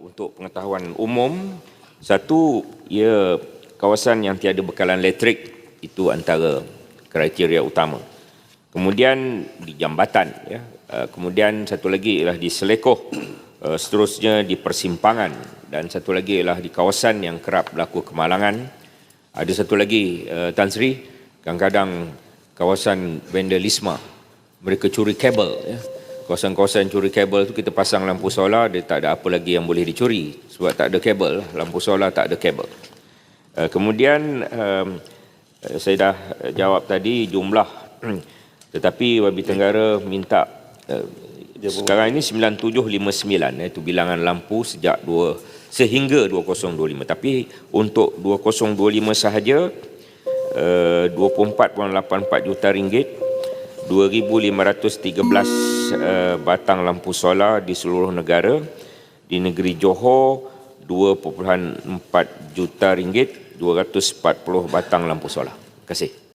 untuk pengetahuan umum, satu, ia kawasan yang tiada bekalan elektrik, itu antara kriteria utama. Kemudian di jambatan, ya. Uh, kemudian satu lagi ialah di Selekoh, uh, seterusnya di persimpangan dan satu lagi ialah di kawasan yang kerap berlaku kemalangan. Ada satu lagi uh, Tan Sri, kadang-kadang kawasan vandalisme, mereka curi kabel. Ya. Kawasan-kawasan curi kabel tu kita pasang lampu solar, dia tak ada apa lagi yang boleh dicuri. Sebab tak ada kabel, lampu solar tak ada kabel. Uh, kemudian um, saya dah jawab tadi jumlah. Tetapi Wabi Tenggara minta uh, sekarang ini 9759 itu bilangan lampu sejak 2 sehingga 2025 tapi untuk 2025 sahaja uh, 24.84 juta ringgit 2513 uh, batang lampu solar di seluruh negara di negeri Johor 2.4 juta ringgit 240 batang lampu solar. Terima kasih.